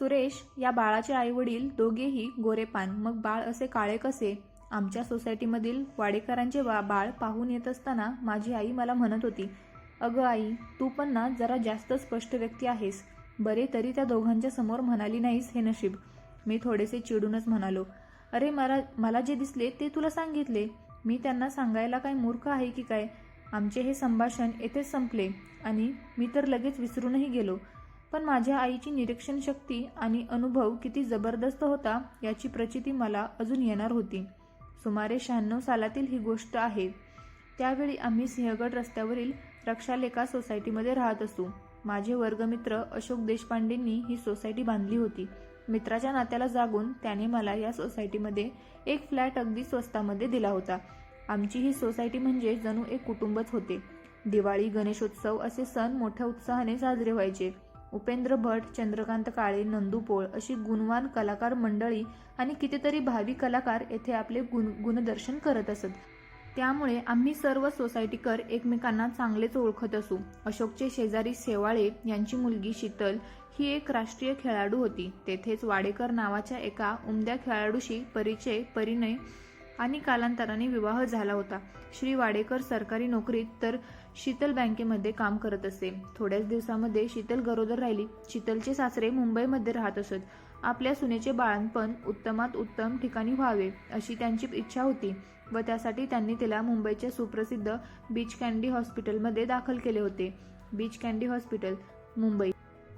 सुरेश या बाळाचे आईवडील दोघेही गोरेपान. मग बाळ असे काळे कसे? आमच्या सोसायटीमधील वाडेकरांचे बा बाळ पाहून येत असताना माझी आई मला म्हणत होती अगं आई तू पण ना जरा जास्त स्पष्ट व्यक्ती आहेस. बरे तरी त्या दोघांच्या समोर म्हणाली नाहीस हे नशीब. मी थोडेसे चिडूनच म्हणालो अरे मला मला जे दिसले ते तुला सांगितले. मी त्यांना सांगायला काय मूर्ख आहे की काय? आमचे हे संभाषण येथेच संपले आणि मी तर लगेच विसरूनही गेलो. पण माझ्या आईची निरीक्षण शक्ती आणि अनुभव किती जबरदस्त होता याची प्रचिती मला अजून येणार होती. सुमारे शहाण्णव सालातील ही गोष्ट आहे. त्यावेळी आम्ही सिंहगड रस्त्यावरील रक्षालेखा सोसायटीमध्ये राहत असू. माझे वर्गमित्र अशोक देशपांडेंनी ही सोसायटी बांधली होती. मित्राच्या नात्याला जागून त्याने मला या सोसायटीमध्ये एक फ्लॅट अगदी स्वस्तामध्ये दिला होता. आमची ही सोसायटी म्हणजे जणू एक कुटुंबच होते. दिवाळी गणेशोत्सव असे सण मोठ्या उत्साहाने साजरे व्हायचे. उपेंद्र भट चंद्रकांत काळे नंदू पोळ अशी गुणवान कलाकार मंडळी आणि कितीतरी भावी कलाकार येथे आपले गुण गुणदर्शन करत असत. त्यामुळे आम्ही सर्व सोसायटीकर एकमेकांना चांगलेच ओळखत असू. अशोकचे शेजारी शेवाळे यांची मुलगी शीतल ही एक राष्ट्रीय खेळाडू होती. तेथेच वाडेकर नावाच्या एका उमद्या खेळाडूशी परिचय परिणय आणि कालांतराने विवाह झाला होता. श्री वाडेकर सरकारी नोकरीत तर शीतल बँकेमध्ये काम करत असे. थोड्याच दिवसामध्ये शीतल गरोदर राहिली. शीतलचे सासरे मुंबईमध्ये राहत असत. आपल्या सुनेचे बाळणपण उत्तमात उत्तम ठिकाणी व्हावे अशी त्यांची इच्छा होती व त्यासाठी त्यांनी तिला मुंबईच्या सुप्रसिद्ध बीच कॅन्डी हॉस्पिटलमध्ये दाखल केले होते. Breach Candy hospital Mumbai.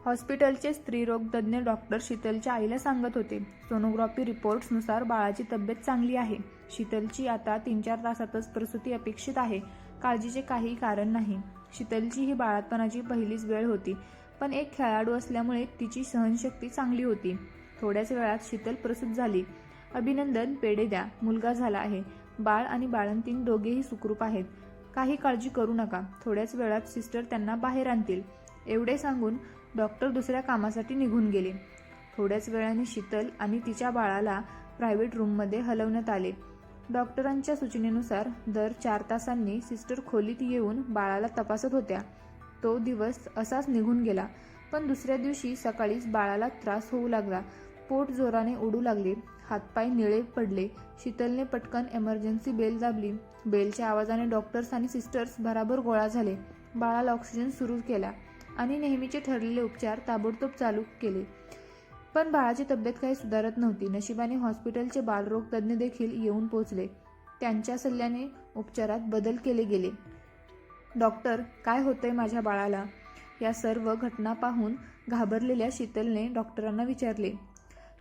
हॉस्पिटलचे स्त्रीरोग तज्ज्ञ डॉक्टर शीतलच्या आईला सांगत होते. सोनोग्राफी रिपोर्ट्सनुसार बाळाची तब्येत चांगली आहे. शीतलची आता तीन चार तासातच प्रसूती अपेक्षित आहे. काळजीचे काही कारण नाही. शीतलची ही बाळातपणाची पहिलीच वेळ होती पण एक खेळाडू असल्यामुळे तिची सहनशक्ती चांगली होती. थोड्याच वेळात शीतल प्रसूत झाली. अभिनंदन पेढे द्या. मुलगा झाला आहे. बाळ आणि बाळंतीन दोघेही सुखरूप आहेत. काही काळजी करू नका. थोड्याच वेळात सिस्टर त्यांना बाहेर आणतील. एवढे सांगून डॉक्टर दुसऱ्या कामासाठी निघून गेले. थोड्याच वेळाने शीतल आणि तिच्या बाळाला प्रायव्हेट रूममध्ये हलवण्यात आले. डॉक्टरांच्या सूचनेनुसार दर चार तासांनी सिस्टर खोलीत येऊन बाळाला तपासत होत्या. तो दिवस असाच निघून गेला पण दुसऱ्या दिवशी सकाळीच बाळाला त्रास होऊ लागला. पोट जोराने ओढू लागले हातपाय निळे पडले शीतलने पटकन एमर्जन्सी बेल दाबली. बेलच्या आवाजाने डॉक्टर्स आणि सिस्टर्स भराभर गोळा झाले. बाळाला ऑक्सिजन सुरू केला आणि नेहमीचे ठरलेले उपचार ताबडतोब चालू केले. पण बाळाची तब्येत काही सुधारत नव्हती. नशिबाने हॉस्पिटलचे बालरोग तज्ज्ञ देखील येऊन पोहोचले. त्यांच्या सल्ल्याने उपचारात बदल केले गेले. डॉक्टर काय होतंय माझ्या बाळाला? या सर्व घटना पाहून घाबरलेल्या शीतलने डॉक्टरांना विचारले.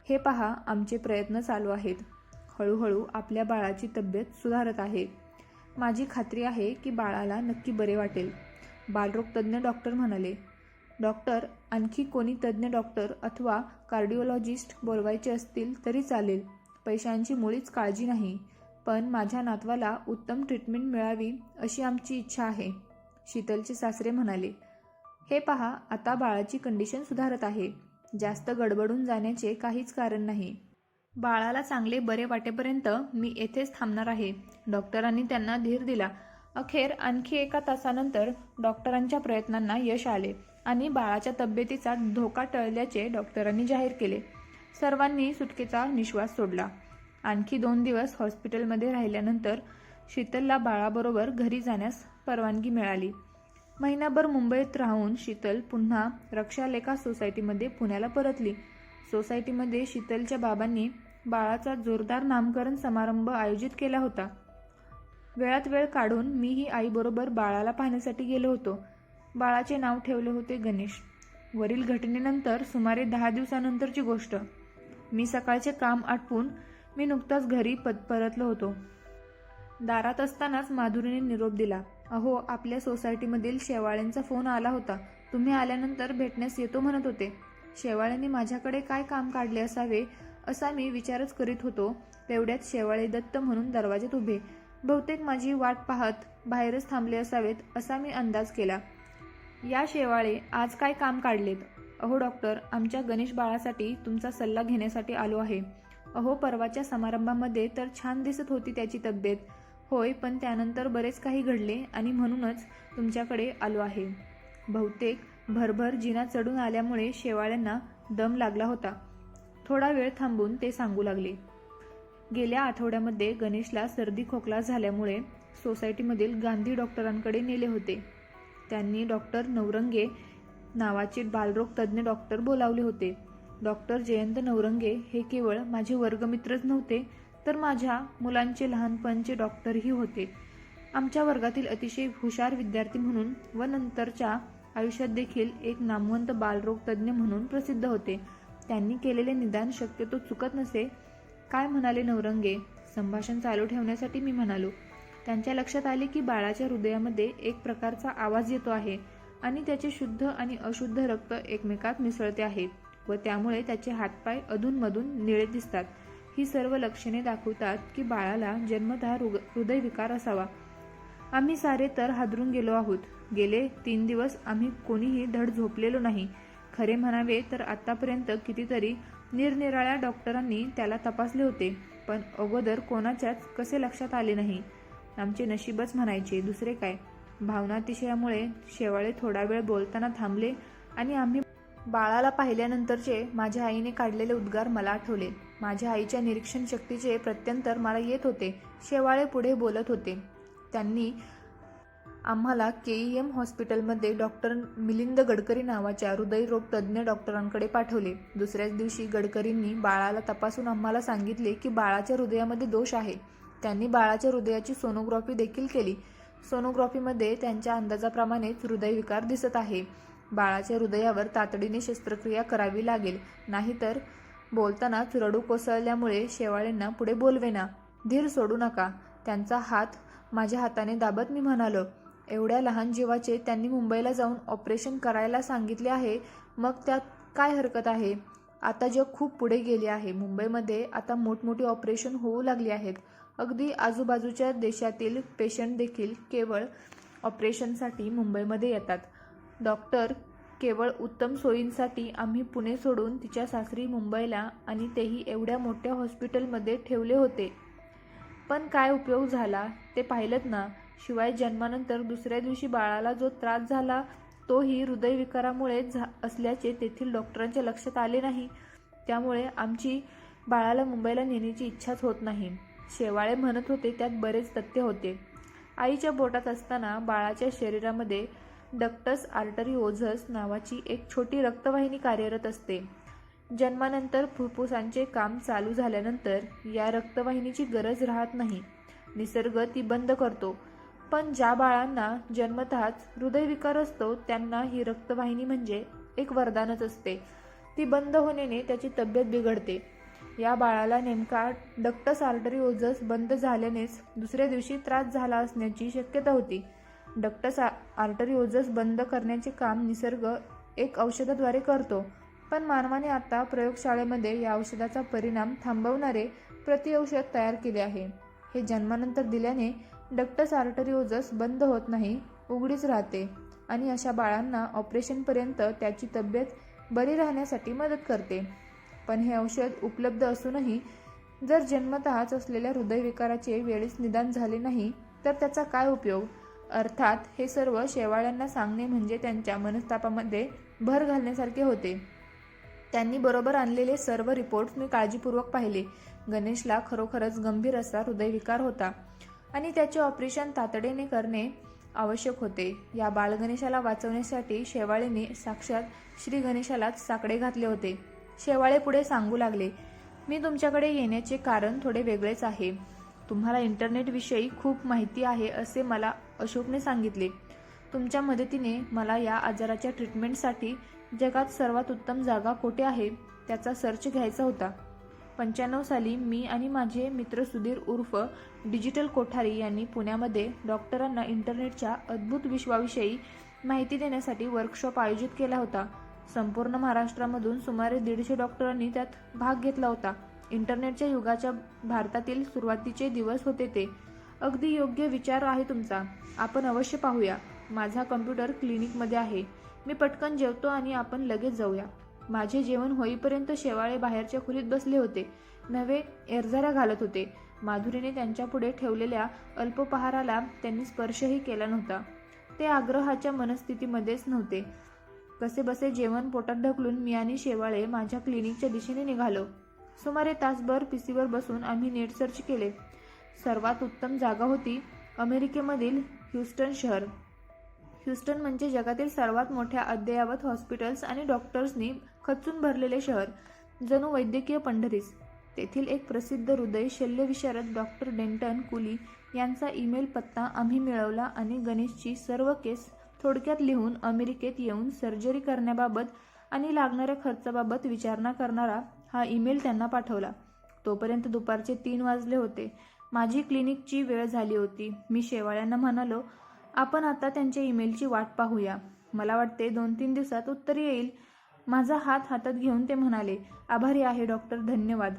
हे पहा आमचे प्रयत्न चालू आहेत. हळूहळू आपल्या बाळाची तब्येत सुधारत आहे. माझी खात्री आहे की बाळाला नक्की बरे वाटेल. बालरोगतज्ञ डॉक्टर म्हणाले. डॉक्टर आणखी कोणी तज्ज्ञ डॉक्टर अथवा कार्डिओलॉजिस्ट बोलवायचे असतील तरी चालेल. पैशांची मुळीच काळजी नाही. पण माझ्या नातवाला उत्तम ट्रीटमेंट मिळावी अशी आमची इच्छा आहे शीतलचे सासरे म्हणाले. हे पहा आता बाळाची कंडिशन सुधारत आहे. जास्त गडबडून जाण्याचे काहीच कारण नाही. बाळाला चांगले बरे वाटेपर्यंत मी येथेच थांबणार आहे डॉक्टरांनी त्यांना धीर दिला. अखेर आणखी एका तासानंतर डॉक्टरांच्या प्रयत्नांना यश आले. आणि बाळाच्या तब्येतीचा धोका टळल्याचे डॉक्टरांनी जाहीर केले. सर्वांनी सुटकेचा निश्वास सोडला. आणखी दोन दिवस हॉस्पिटलमध्ये राहिल्यानंतर शीतलला बाळाबरोबर घरी जाण्यास परवानगी मिळाली. महिनाभर मुंबईत राहून शीतल पुन्हा रक्षालेखा सोसायटीमध्ये पुण्याला परतली. सोसायटीमध्ये शीतलच्या बाबांनी बाळाचा जोरदार नामकरण समारंभ आयोजित केला होता. वेळात वेळ काढून मीही आईबरोबर बाळाला पाहण्यासाठी गेलो होतो. बाळाचे नाव ठेवले होते गणेश. वरील घटनेनंतर सुमारे दहा दिवसानंतरची गोष्ट. मी सकाळचे काम आटपून मी नुकताच घरी पत परतलो होतो. दारात असतानाच माधुरीने निरोप दिला. अहो आपल्या सोसायटीमधील शेवाळ्यांचा फोन आला होता. तुम्ही आल्यानंतर भेटण्यास येतो म्हणत होते. शेवाळ्यांनी माझ्याकडे काय काम काढले असावे असा मी विचारच करीत होतो. तेवढ्यात शेवाळे दत्त म्हणून दरवाजेत उभे. बहुतेक माझी वाट पाहत बाहेरच थांबले असावेत असा मी अंदाज केला. या शेवाळे आज काय काम काढलेत? अहो डॉक्टर आमच्या गणेश बाळासाठी तुमचा सल्ला घेण्यासाठी आलो आहे. अहो परवाच्या समारंभामध्ये तर छान दिसत होती त्याची तब्येत. होय पण त्यानंतर बरेच काही घडले आणि म्हणूनच तुमच्याकडे आलो आहे. बहुतेक भरभर जिना चढून आल्यामुळे शेवाळ्यांना दम लागला होता. थोडा वेळ थांबून ते सांगू लागले. गेल्या आठवड्यामध्ये गणेशला सर्दी खोकला झाल्यामुळे सोसायटीमधील गांधी डॉक्टरांकडे नेले होते. त्यांनी डॉक्टर नवरंगे नावाचे बालरोग तज्ज्ञ डॉक्टर बोलावले होते. डॉक्टर जयंत नवरंगे हे केवळ माझे वर्गमित्रच नव्हते तर माझ्या मुलांचे लहानपणचे डॉक्टरही होते. आमच्या वर्गातील अतिशय हुशार विद्यार्थी म्हणून व नंतरच्या आयुष्यात देखील एक नामवंत बालरोग तज्ज्ञ म्हणून प्रसिद्ध होते. त्यांनी केलेले निदान शक्यतो चुकत नसे. काय म्हणाले नवरंगे? संभाषण चालू ठेवण्यासाठी मी म्हणालो त्यांच्या लक्षात आले की बाळाच्या हृदयामध्ये एक प्रकारचा आवाज येतो आहे आणि त्याचे शुद्ध आणि अशुद्ध रक्त एकमेकात मिसळते आहे व त्यामुळे त्याचे हातपाय अधूनमधून निळे दिसतात. ही सर्व लक्षणे दाखवतात की बाळाला जन्मतः हृग- हृदयविकार असावा. आम्ही सारे तर हादरून गेलो आहोत. गेले तीन दिवस आम्ही कोणीही धड झोपलेलो नाही. खरे म्हणावे तर आतापर्यंत कितीतरी निरनिराळ्या डॉक्टरांनी त्याला तपासले होते पण अगोदर कोणाच्याच कसे लक्षात आले नाही. आमचे नशीबच म्हणायचे दुसरे काय? भावनातिशयामुळे शेवाळे थोडा वेळ बोलताना थांबले आणि आम्ही बाळाला पाहिल्यानंतरचे माझ्या आईने काढलेले उद्गार मला आठवले. माझ्या आईच्या निरीक्षण शक्तीचे प्रत्यंतर मला येत होते. शेवाळे पुढे बोलत होते. त्यांनी आम्हाला के ई एम हॉस्पिटलमध्ये डॉक्टर मिलिंद गडकरी नावाच्या हृदयरोग तज्ज्ञ डॉक्टरांकडे पाठवले. दुसऱ्याच दिवशी गडकरींनी बाळाला तपासून आम्हाला सांगितले की बाळाच्या हृदयामध्ये दोष आहे. त्यांनी बाळाच्या हृदयाची सोनोग्राफी देखील केली. सोनोग्राफीमध्ये त्यांच्या अंदाजाप्रमाणेच हृदयविकार दिसत आहे. बाळाच्या हृदयावर तातडीने शस्त्रक्रिया करावी लागेल नाहीतर बोलतानाच रडू कोसळल्यामुळे शेवाळेंना पुढे बोलवेना. धीर सोडू नका. त्यांचा हात माझ्या हाताने दाबत मी म्हणालो. एवढ्या लहान जीवाचे त्यांनी मुंबईला जाऊन ऑपरेशन करायला सांगितले आहे मग त्यात काय हरकत आहे? आता जग खूप पुढे गेले आहे. मुंबईमध्ये आता मोठमोठी ऑपरेशन होऊ लागली आहेत. अगदी आजूबाजूच्या देशातील पेशंट देखील केवळ ऑपरेशनसाठी मुंबईमध्ये येतात. डॉक्टर केवळ उत्तम सोयींसाठी आम्ही पुणे सोडून तिच्या सासरी मुंबईला आणि तेही एवढ्या मोठ्या हॉस्पिटलमध्ये ठेवले होते. पण काय उपयोग झाला ते पाहिलंत ना? शिवाय जन्मानंतर दुसऱ्या दिवशी बाळाला जो त्रास झाला तोही हृदयविकारामुळे झा असल्याचे तेथील डॉक्टरांच्या लक्षात आले नाही. त्यामुळे आमची बाळाला मुंबईला नेण्याची इच्छाच होत नाही. शेवाळे म्हणत होते त्यात बरेच तथ्य होते. आईच्या बोटात असताना बाळाच्या शरीरामध्ये डक्टस आर्टरी ओझस नावाची एक छोटी रक्तवाहिनी कार्यरत असते. जन्मानंतर फुफ्फुसांचे काम चालू झाल्यानंतर या रक्तवाहिनीची गरज राहत नाही. निसर्ग ती बंद करतो. पण ज्या बाळांना जन्मतःच हृदयविकार असतो त्यांना ही रक्तवाहिनी म्हणजे एक वरदानच असते. ती बंद होण्याने त्याची तब्येत बिघडते. या बाळाला नेमका डक्टस आर्टरी ओझस बंद झाल्यानेच दुसऱ्या दिवशी त्रास झाला असण्याची शक्यता होती. डक्टस आर्टरी ओझस बंद करण्याचे काम निसर्ग एक औषधाद्वारे करतो पण मानवाने आता प्रयोगशाळेमध्ये या औषधाचा परिणाम थांबवणारे प्रतिऔषध तयार केले आहे. हे जन्मानंतर दिल्याने डक्टस आर्टरी ओझस बंद होत नाही उघडीच राहते आणि अशा बाळांना ऑपरेशनपर्यंत त्याची तब्येत बरी राहण्यासाठी मदत करते. पण हे औषध उपलब्ध असूनही जर जन्मतःच असलेल्या हृदयविकाराचे वेळेस निदान झाले नाही तर त्याचा काय उपयोग? अर्थात हे सर्व शेवाळ्यांना सांगणे म्हणजे त्यांच्या मनस्तापामध्ये भर घालण्यासारखे होते. त्यांनी बरोबर आणलेले सर्व रिपोर्ट्स मी काळजीपूर्वक पाहिले. गणेशला खरोखरच गंभीर असा हृदयविकार होता आणि त्याचे ऑपरेशन तातडीने करणे आवश्यक होते. या बालगणेशाला वाचवण्यासाठी शेवाळेने साक्षात श्री गणेशालाच साकडे घातले होते. शेवाळे पुढे सांगू लागले मी तुमच्याकडे येण्याचे कारण थोडे वेगळेच आहे. तुम्हाला इंटरनेटविषयी खूप माहिती आहे असे मला अशोकने सांगितले. तुमच्या मदतीने मला या आजाराच्या ट्रीटमेंटसाठी जगात सर्वात उत्तम जागा कोठे आहे त्याचा सर्च घ्यायचा होता. पंच्याण्णव साली मी आणि माझे मित्र सुधीर उर्फ डिजिटल कोठारी यांनी पुण्यामध्ये डॉक्टरांना इंटरनेटच्या अद्भुत विश्वाविषयी माहिती देण्यासाठी वर्कशॉप आयोजित केला होता. संपूर्ण महाराष्ट्रामधून सुमारे दीडशे डॉक्टरांनी त्यात भाग घेतला होता. इंटरनेटच्या युगाच्या भारतातील सुरुवातीचे दिवस होते ते. अगदी योग्य विचार आहे तुमचा. आपण अवश्य पाहूया. माझा कम्प्युटर क्लिनिकमध्ये आहे. मी पटकन जेवतो आणि आपण लगेच जाऊया. माझे जेवण होईपर्यंत शेवाळे बाहेरच्या खोलीत बसले होते. नवे एरझारा घालत होते. माधुरीने त्यांच्यापुढे ठेवलेल्या अल्पोपहाराला त्यांनी स्पर्शही केला नव्हता. ते आग्रहाच्या मनस्थितीमध्येच नव्हते. कसे बसे जेवण पोटात ढकलून मी आणि शेवाळे माझ्या क्लिनिकच्या दिशेने निघालो. सुमारे तासभर पीसीवर बसून आम्ही नेट सर्च केले. सर्वात उत्तम जागा होती अमेरिकेमधील ह्युस्टन शहर. ह्युस्टन म्हणजे जगातील सर्वात मोठ्या अद्ययावत हॉस्पिटल्स आणि डॉक्टर्सनी खचून भरलेले शहर जणू वैद्यकीय पंढरीस. तेथील एक प्रसिद्ध हृदय शल्यविशारद डॉक्टर डेंटन कुली यांचा ईमेल पत्ता आम्ही मिळवला आणि गणेशची सर्व केस थोडक्यात लिहून अमेरिकेत येऊन सर्जरी करण्याबाबत आणि लागणाऱ्या खर्चाबाबत विचारणा करणारा हा ईमेल त्यांना पाठवला. तोपर्यंत दुपारचे तीन वाजले होते. माझी क्लिनिकची वेळ झाली होती. मी शेवाळ्यांना म्हणालो आपण आता त्यांच्या ईमेलची वाट पाहूया. मला वाटते दोन तीन दिवसात उत्तर येईल. माझा हात हातात घेऊन ते म्हणाले आभारी आहे डॉक्टर. धन्यवाद.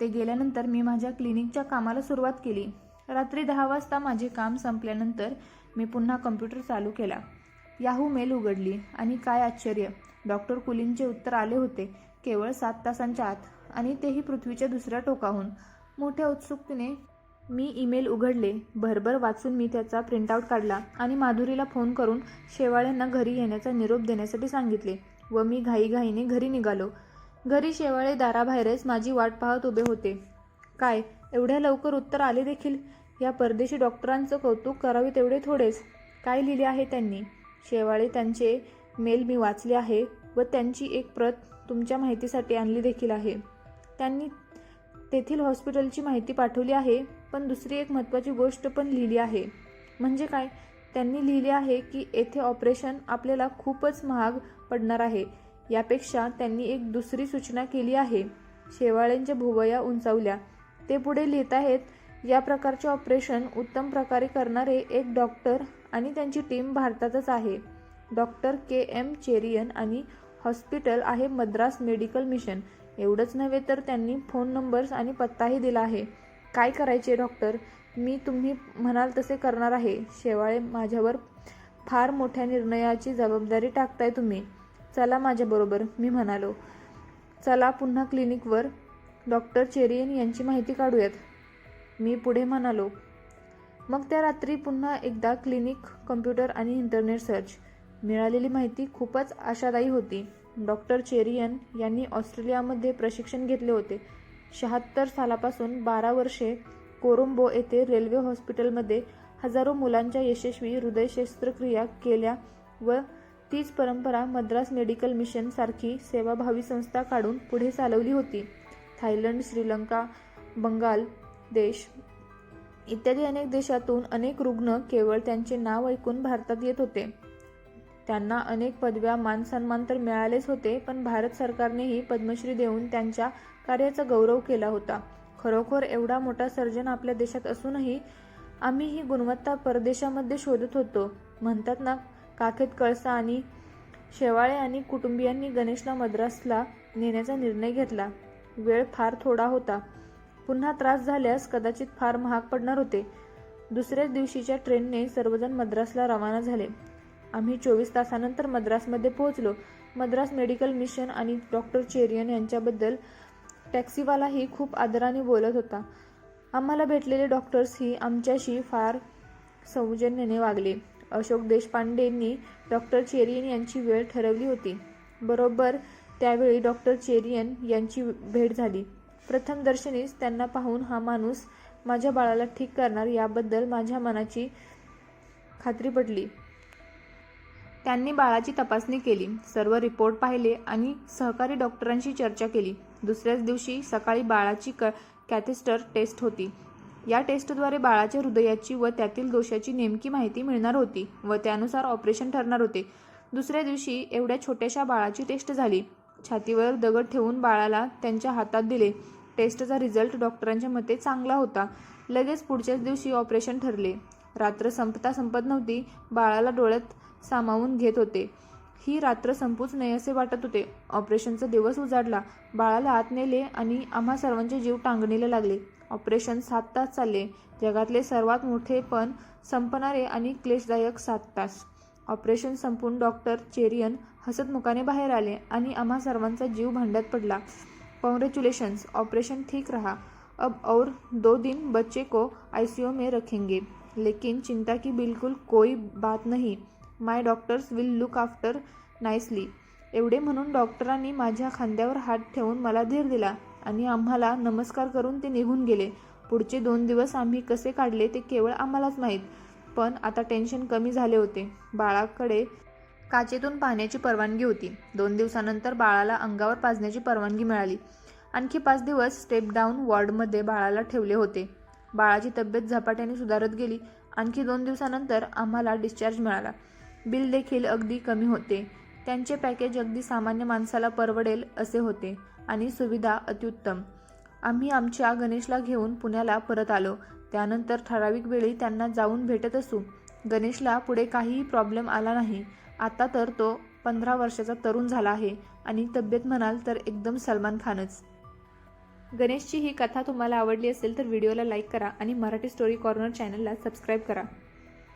ते गेल्यानंतर मी माझ्या क्लिनिकच्या कामाला सुरुवात केली. रात्री दहा वाजता माझे काम संपल्यानंतर मी पुन्हा कम्प्युटर चालू केला. याहू मेल उघडली. आणि काय आश्चर्य. डॉक्टर कुलींचे उत्तर आले होते. केवळ सात तासांच्या आत. आणि तेही पृथ्वीच्या दुसऱ्या टोकाहून. मोठ्या उत्सुकतेने मी ईमेल उघडले. भरभर वाचून मी त्याचा प्रिंटआउट काढला. आणि माधुरीला फोन करून शेवाळ्यांना घरी येण्याचा निरोप देण्यासाठी सांगितले व मी घाईघाईने घरी निघालो. घरी शेवाळे दाराबाहेरच माझी वाट पाहत उभे होते. काय एवढ्या लवकर उत्तर आले देखील? या परदेशी डॉक्टरांचं कौतुक करावे तेवढे थोडेच. काय लिहिले आहे त्यांनी? शेवाळे त्यांचे मेल मी वाचले आहे व त्यांची एक प्रत तुमच्या माहितीसाठी आणली देखील आहे. त्यांनी तेथील हॉस्पिटलची माहिती पाठवली आहे पण दुसरी एक महत्त्वाची गोष्ट पण लिहिली आहे. म्हणजे काय? त्यांनी लिहिले आहे की येथे ऑपरेशन आपल्याला खूपच महाग पडणार आहे. यापेक्षा त्यांनी एक दुसरी सूचना केली आहे. शेवाळ्यांच्या भुवया उंचावल्या. ते पुढे लिहित आहेत या प्रकारचे ऑपरेशन उत्तम प्रकारे करणारे एक डॉक्टर आणि त्यांची टीम भारतातच आहे. डॉक्टर के एम चेरियन आणि हॉस्पिटल आहे मद्रास मेडिकल मिशन. एवढंच नव्हे तर त्यांनी फोन नंबर्स आणि पत्ताही दिला आहे. काय करायचे डॉक्टर? मी तुम्ही म्हणाल तसे करणार आहे. शेवाळे माझ्यावर फार मोठ्या निर्णयाची जबाबदारी टाकताय तुम्ही. चला माझ्याबरोबर मी म्हणालो. चला पुन्हा क्लिनिकवर डॉक्टर चेरियन यांची माहिती काढूयात. मी पुढे म्हणालो मग त्या रात्री पुन्हा एकदा क्लिनिक कम्प्युटर आणि इंटरनेट सर्च. मिळालेली माहिती खूपच आशादायी होती. डॉक्टर चेरियन यांनी ऑस्ट्रेलियामध्ये प्रशिक्षण घेतले होते. शहात्तर सालापासून बारा वर्षे कोरोंबो येथे रेल्वे हॉस्पिटलमध्ये हजारो मुलांच्या यशस्वी हृदय शस्त्रक्रिया केल्या व तीच परंपरा मद्रास मेडिकल मिशन सारखी सेवाभावी संस्था काढून पुढे चालवली होती. थायलंड श्रीलंका बंगाल देश इत्यादी अनेक देशातून अनेक रुग्ण केवळ त्यांचे नाव ऐकून भारतात येत होते. त्यांना अनेक पदव्या मान सन्मान तर मिळालेच होते पण भारत सरकारनेही पद्मश्री देऊन त्यांच्या कार्याचा गौरव केला होता. खरोखर एवढा मोठा सर्जन आपल्या देशात असूनही आम्ही ही गुणवत्ता परदेशामध्ये शोधत होतो. म्हणतात ना काखेत कळसा आणि शेवाळे आणि कुटुंबियांनी गणेशला मद्रासला नेण्याचा निर्णय घेतला. वेळ फार थोडा होता. पुन्हा त्रास झाल्यास कदाचित फार महाग पडणार होते. दुसऱ्याच दिवशीच्या ट्रेनने सर्वजण मद्रासला रवाना झाले. आम्ही चोवीस तासानंतर मद्रासमध्ये पोहोचलो. मद्रास मेडिकल मिशन आणि डॉक्टर चेरियन यांच्याबद्दल टॅक्सीवालाही खूप आदराने बोलत होता. आम्हाला भेटलेले डॉक्टर्सही आमच्याशी फार सौजन्याने वागले. अशोक देशपांडेंनी डॉक्टर चेरियन यांची वेळ ठरवली होती. बरोबर त्यावेळी डॉक्टर चेरियन यांची भेट झाली. प्रथम दर्शनीच त्यांना पाहून हा माणूस माझ्या बाळाला ठीक करणार याबद्दल माझ्या मनाची खात्री पडली त्यांनी बाळाची तपासणी केली सर्व रिपोर्ट पाहिले आणि सहकारी डॉक्टरांशी चर्चा केली. दुसऱ्याच दिवशी सकाळी बाळाची क कॅथेस्टर टेस्ट होती. या टेस्टद्वारे बाळाच्या हृदयाची व त्यातील दोषाची नेमकी माहिती मिळणार होती व त्यानुसार ऑपरेशन ठरणार होते. दुसऱ्या दिवशी एवढ्या छोट्याशा बाळाची टेस्ट झाली. छातीवर दगड ठेवून बाळाला त्यांच्या हातात दिले. टेस्टचा रिझल्ट डॉक्टरांच्या मते चांगला होता. लगेच पुढच्याच दिवशी ऑपरेशन ठरले. रात्र संपता संपत नव्हती. बाळाला डोळ्यात सामावून घेत होते. ही रात्र संपूच नये असे वाटत होते. ऑपरेशनचा दिवस उजाडला. बाळाला आत नेले आणि आम्हा सर्वांचे जीव टांगणीला लागले. ऑपरेशन सात तास चालले. जगातले सर्वात मोठे पण संपणारे आणि क्लेशदायक सात तास. ऑपरेशन संपून डॉक्टर चेरियन हसतमुखाने बाहेर आले आणि आम्हा सर्वांचा जीव भांड्यात पडला. कॉन्ग्रेचुलेशंस ऑपरेशन ठीक रहा। अब और दो दिन बच्चे को आईसीयू में रखेंगे। लेकिन चिंता की बिल्कुल कोई बात नहीं। My doctors will look after nicely एवढे म्हणून डॉक्टरांनी माझ्या खांद्यावर हात ठेवून मला धीर दिला आणि आम्हाला नमस्कार करून ते निघून गेले. पुढचे दोन दिवस आम्ही कसे काढले ते केवळ आम्हालाच माहीत पण आता टेन्शन कमी झाले होते. बाळाकडे काचेतून पाहण्याची परवानगी होती. दोन दिवसानंतर बाळाला अंगावर पाजण्याची परवानगी मिळाली. आणखी पाच दिवस स्टेप डाऊन वॉर्डमध्ये बाळाला ठेवले होते. बाळाची तब्येत झपाट्याने सुधारत गेली. आणखी दोन दिवसानंतर आम्हाला डिस्चार्ज मिळाला. बिल देखील अगदी कमी होते. त्यांचे पॅकेज अगदी सामान्य माणसाला परवडेल असे होते आणि सुविधा अत्युत्तम. आम्ही आमच्या गणेशला घेऊन पुण्याला परत आलो. त्यानंतर ठराविक वेळी त्यांना जाऊन भेटत असू. गणेशला पुढे काहीही प्रॉब्लेम आला नाही. आता तर तो पंधरा वर्षाचा तरुण झाला आहे आणि तब्येत म्हणाल तर एकदम सलमान खानच. गणेशची ही कथा तुम्हाला आवडली असेल तर व्हिडिओला लाईक करा आणि मराठी स्टोरी कॉर्नर चॅनलला सबस्क्राईब करा.